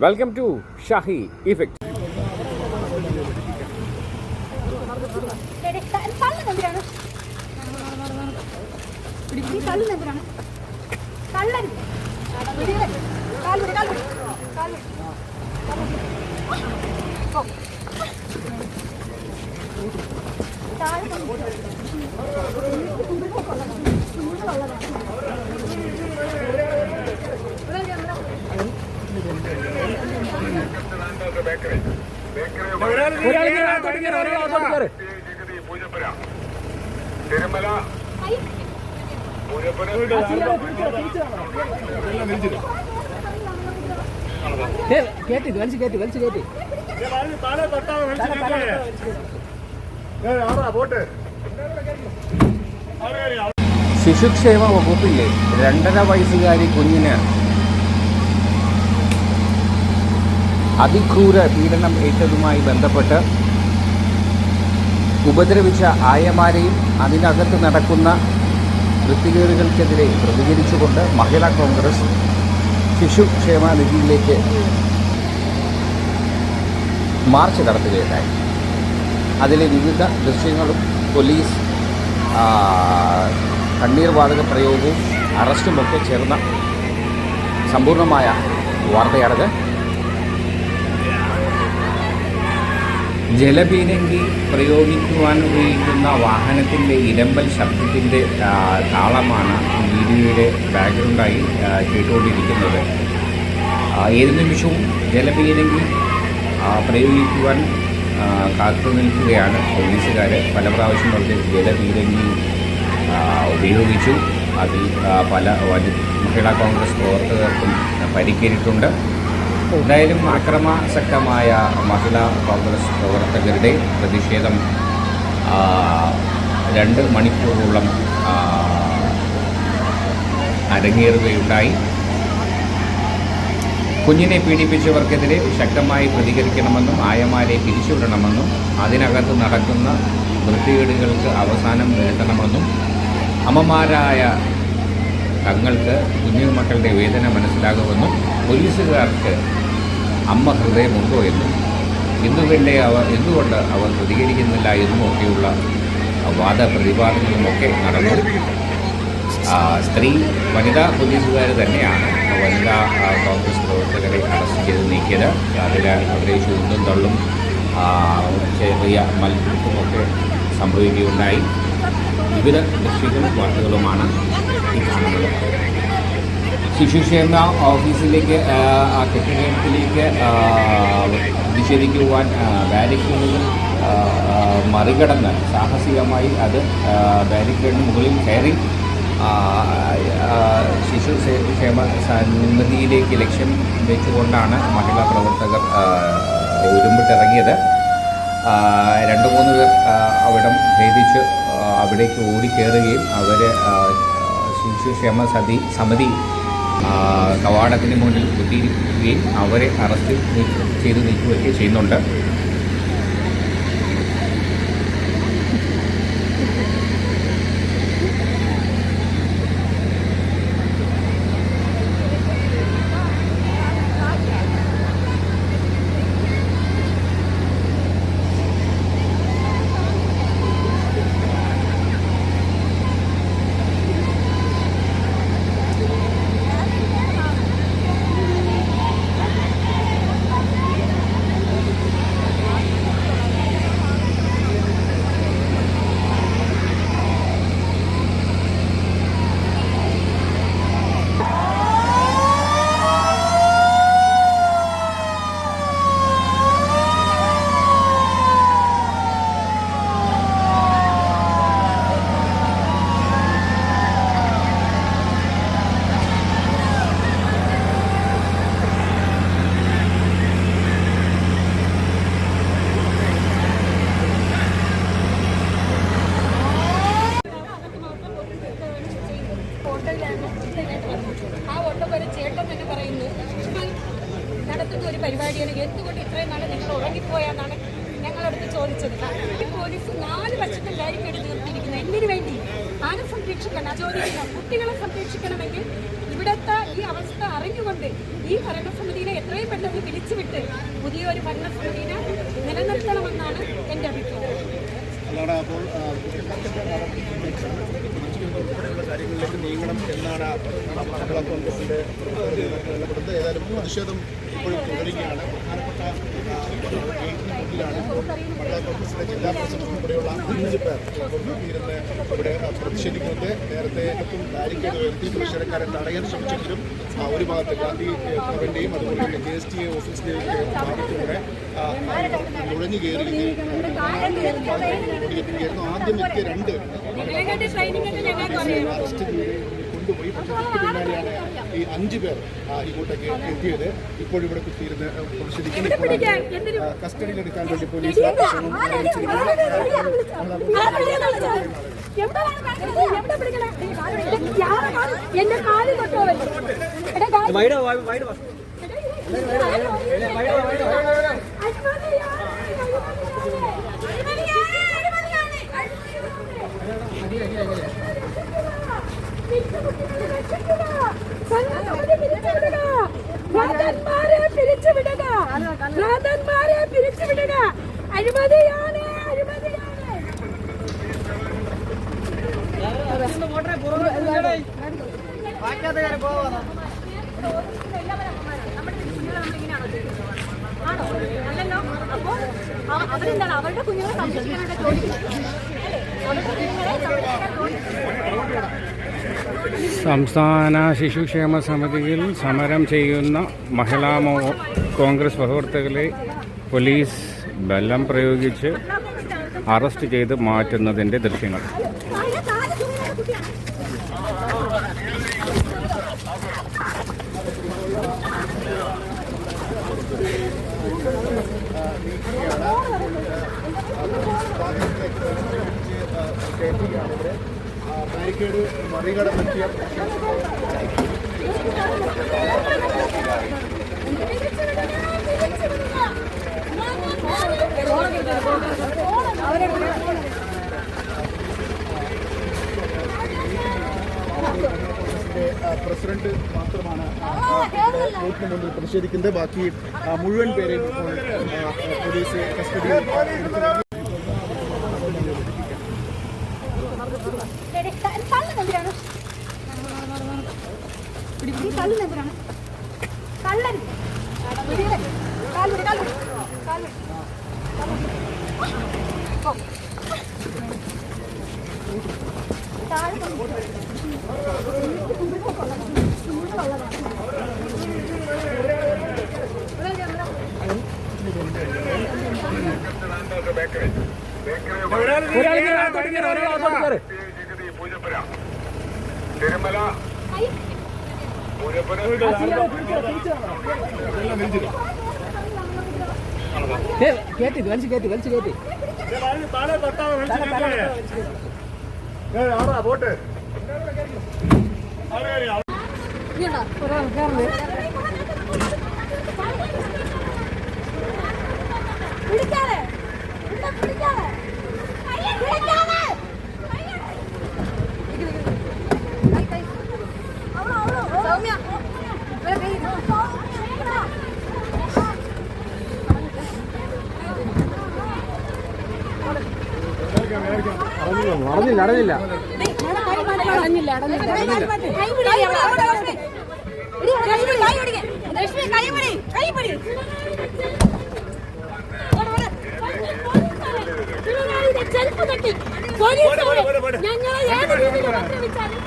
Welcome to Shahi effect തള്ളുന്നെന്തിനാണ് തിരുമല. കേട്ടി വലിച്ചു കേട്ടി വലിച്ചു കേട്ടി. ശിശുക്ഷേമ വകുപ്പിലെ രണ്ടര വയസ്സുകാരി കുഞ്ഞിന് അതിക്രൂര പീഡനം ഏറ്റതുമായി ബന്ധപ്പെട്ട് ഉപദ്രവിച്ച ആയമാരെയും അതിനകത്ത് നടക്കുന്ന വൃത്തികേടുകൾക്കെതിരെ പ്രതികരിച്ചുകൊണ്ട് മഹിളാ കോൺഗ്രസ് ശിശുക്ഷേമ നിധിയിലേക്ക് മാർച്ച് നടത്തുകയുണ്ടായി. അതിലെ വിവിധ ദൃശ്യങ്ങളും പോലീസ് കണ്ണീർ വാതക പ്രയോഗവും അറസ്റ്റുമൊക്കെ ചേർന്ന സമ്പൂർണമായ വാർത്തയാണത്. ജലപീരങ്കി പ്രയോഗിക്കുവാൻ ഉപയോഗിക്കുന്ന വാഹനത്തിന്റെ ഇരമ്പൽ ശബ്ദത്തിന്റെ താളമാണ് വീഡിയോയുടെ ബാക്ക്ഗ്രൗണ്ടായി കേട്ടുകൊണ്ടിരിക്കുന്നത്. ഏത് നിമിഷവും ജലപീരങ്കി പ്രയോഗിക്കുവാൻ കാത്തു നിൽക്കുകയാണ് പോലീസുകാർ പല പ്രാവശ്യം അവർ ജലപീരങ്കി ഉപയോഗിച്ചു. അതിൽ പല മഹിളാ കോൺഗ്രസ് പ്രവർത്തകർക്കും പരിക്കേറ്റിട്ടുണ്ട്. എന്തായാലും അക്രമാസക്തമായ മഹിളാ കോൺഗ്രസ് പ്രവർത്തകരുടെ പ്രതിഷേധം രണ്ട് മണിക്കൂറോളം അരങ്ങേറുകയുണ്ടായി. കുഞ്ഞിനെ പീഡിപ്പിച്ചവർക്കെതിരെ ശക്തമായി പ്രതികരിക്കണമെന്നും ആയമാരെ പിരിച്ചുവിടണമെന്നും അതിനകത്ത് നടക്കുന്ന വൃത്തികേടുകൾക്ക് അവസാനം വരുത്തണമെന്നും അമ്മമാരായ തങ്ങൾക്ക് കുഞ്ഞു മക്കളുടെ വേദന മനസ്സിലാകുമെന്നും പോലീസുകാർക്ക് അമ്മ ഹൃദയമുണ്ടോ എന്നും എന്തുകൊണ്ടേ അവർ എന്തുകൊണ്ട് അവർ പ്രതികരിക്കുന്നില്ല എന്നുമൊക്കെയുള്ള വാദപ്രതിവാദങ്ങളുമൊക്കെ നടന്നു. സ്ത്രീ വനിതാ പോലീസുകാർ തന്നെയാണ് വനിതാ കോൺഗ്രസ് പ്രവർത്തകരെ അറസ്റ്റ് ചെയ്ത് നീക്കിയത്. അതിൽ അവരെ ചൂണ്ടും തള്ളും ചെറിയ മത്സരത്തുമൊക്കെ സംഭവിക്കുകയുണ്ടായി. വിവിധ ലക്ഷ്യങ്ങളും വാർത്തകളുമാണ് ഈ കാണുന്നത്. ശിശുക്ഷേമ ഓഫീസിലേക്ക് ആ, കെട്ടിടത്തിലേക്ക് പ്രതിഷേധിക്കുവാൻ ബാരിക്കേഡുകൾ മറികടന്ന് സാഹസികമായി അത് ബാരിക്കേഡിന് മുകളിൽ കയറി ശിശു ക്ഷേമ സന്നിധിയിലേക്ക് ലക്ഷ്യം വെച്ചുകൊണ്ടാണ് മഹിളാ പ്രവർത്തകർ ഉരുമ്പിട്ടിറങ്ങിയത് രണ്ട് മൂന്ന് പേർ അവിടം ഭേദിച്ച്. അവിടേക്ക് ഓടിക്കയറുകയും അവർ ശിശുക്ഷേമ സതി സമിതി കവാടത്തിന് മുന്നിൽ കുത്തിയിരിക്കുകയും അവരെ അറസ്റ്റ് ചെയ്ത് നീക്കുകയൊക്കെ ചെയ്യുന്നുണ്ട്. നടത്തുന്ന ഒരു പരിപാടിയാണ് എന്തുകൊണ്ട് ഇത്രയും നാളെ നിങ്ങൾ ഉറങ്ങിപ്പോയെന്നാണ് ഞങ്ങളടുത്ത് ചോദിച്ചത് പോലീസ് നാല് വശത്തും ബാരിക്കേഡ് നിർത്തിയിരിക്കുന്നത് എന്തിനു വേണ്ടി ആരും സംരക്ഷിക്കണം ചോദിക്കണം കുട്ടികളെ സംരക്ഷിക്കണമെങ്കിൽ ഇവിടുത്തെ ഈ അവസ്ഥ അറിഞ്ഞുകൊണ്ട് ഈ ഭരണസമിതിയിലെ എത്രയും പെട്ടെന്ന് പിരിച്ചുവിട്ട് പുതിയൊരു ഭരണസമിതിനെ നിലനിർത്തണമെന്നാണ് എന്റെ അഭിപ്രായം ഉൾപ്പെടെയുള്ള എന്നാണ് പ്രതിഷേധം ഇപ്പോഴും തുടരുകയാണ് പ്രധാനപ്പെട്ട ഗേറ്റിന് മുന്നിലാണ് മഹിളാ കോൺഗ്രസിന്റെ ജില്ലാ പ്രസിഡന്റ് ഉൾപ്പെടെയുള്ള അഞ്ച് പേർ ഇരുന്ന് ഇവിടെ പ്രതിഷേധിക്കുന്നത്. നേരത്തെ ബാരിക്കേഡ് ഉയർത്തി പ്രതിഷേധക്കാരെ തടയാൻ ശ്രമിച്ചെങ്കിലും ഒരു ഭാഗത്ത് ഗാന്ധി ഭവന്റെയും അതുപോലെ തന്നെ കെ എസ് ടി ഓഫീസിലേക്ക് ഭാഗത്തുകൂടെ നുഴഞ്ഞു കയറുകയും ഓടിയെത്തുകയായിരുന്നു ആദ്യം എത്തിയ രണ്ട് അറസ്റ്റ് ചെയ്ത് കൊണ്ടുപോയി പക്ഷേ തൊട്ട് പിന്നാലെയാണ് ഈ അഞ്ച് പേർ ആ, ഇങ്ങോട്ടേക്ക് എത്തിയത്. ഇപ്പോൾ ഇവിടെ കുത്തിയിരുന്ന് കസ്റ്റഡിയിൽ ഇപ്പോൾ വേണ്ടി പോലീസ് ആ, കസ്റ്റഡിയിലെടുക്കാൻ വേണ്ടി പോലീസ് ശ്രമം ആരംഭിച്ചിരിക്കുന്നു എന്റെ കാൽ തൊട്ടോവൻ ഭ്രാന്തന്മാരെ പിരിച്ചുവിടുക. ഭ്രാന്തന്മാരെ പിരിച്ചുവിടുക. അഴിമതിയാണ് സംസ്ഥാന ശിശുക്ഷേമ സമിതിയിൽ സമരം ചെയ്യുന്ന മഹിളാ കോൺഗ്രസ് പ്രവർത്തകരെ പോലീസ് ബലം പ്രയോഗിച്ച് അറസ്റ്റ് ചെയ്ത് മാറ്റുന്നതിന്റെ ദൃശ്യങ്ങൾ. ബാരിക്കേഡ് മറികടന്നെത്തിയ പ്രസിഡന്റ് മാത്രമാണ് വോട്ടിന് മുന്നിൽ പ്രതിഷേധിക്കുന്നത്. ബാക്കി മുഴുവൻ പേരെയും പോലീസ് കസ്റ്റഡിയിൽ തള്ളുന്നെന്തിനാണ് കള്ളൻ കാലുടി കാലുടി കാലുടി ഒരാളിങ്ങനെ അകത്തോട്ട് കയറി ഒരാൾ അകത്തോട്ട് കയറി തിരുമല കയറ്റി വലിച്ച് കയറ്റി വലിച്ച് കയറ്റി പിടിക്കാതെ ഇവിടെ ചെരുപ്പ് തട്ടി പോലീസ് ഞങ്ങളെ ഏത് രീതിയിൽ ഉപദ്രവിച്ചാലും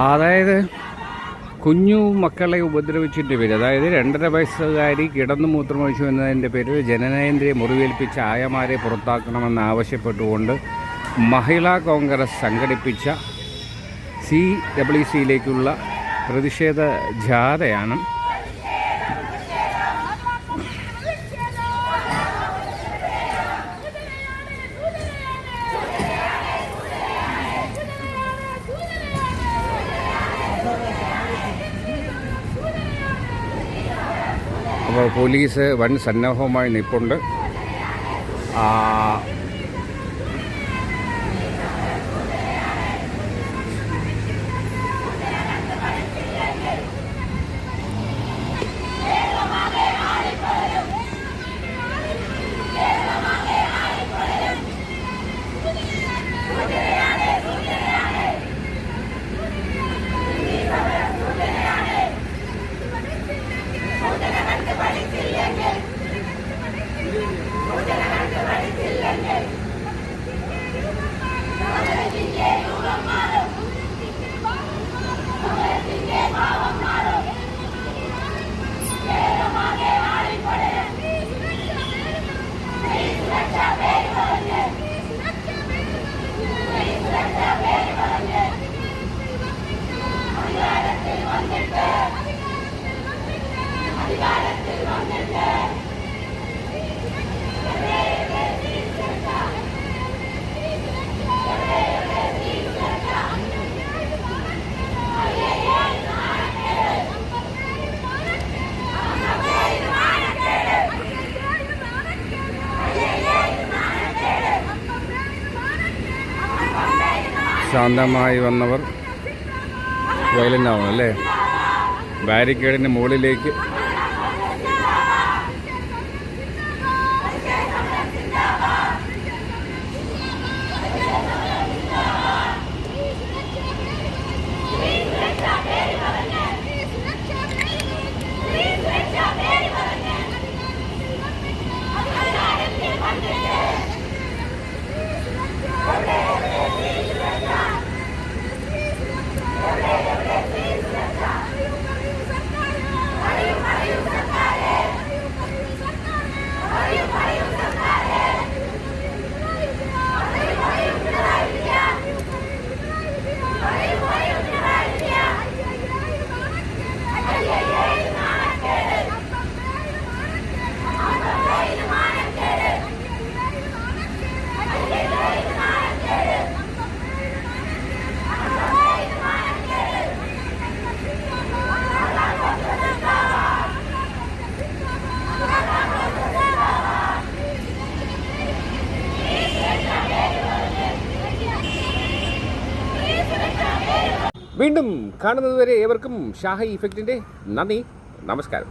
അതായത് കുഞ്ഞു മക്കളെ ഉപദ്രവിച്ചിട്ട് പേര് അതായത് രണ്ടര വയസ്സുകാരി കിടന്നു മൂത്രമൊഴിച്ചു എന്നതിന്റെ പേരിൽ ജനനേന്ദ്രിയെ മുറിവേൽപ്പിച്ച ആയമാരെ പുറത്താക്കണമെന്ന് ആവശ്യപ്പെട്ടുകൊണ്ട് മഹിളാ കോൺഗ്രസ് സംഘടിപ്പിച്ച സി ഡബ്ല്യു സിയിലേക്കുള്ള പ്രതിഷേധ ജാഥയാണ് പോലീസ് വൻ സന്നാഹവുമായി നിൽപ്പുണ്ട്. ശാന്തമായി വന്നവർ വയലിനാവും അല്ലേ? ബാരിക്കേഡിന്റെ മുകളിലേക്ക് വീണ്ടും കാണുന്നതുവരെ ഏവർക്കും ഷാഹി ഇഫക്റ്റിന്റെ നന്ദി നമസ്കാരം.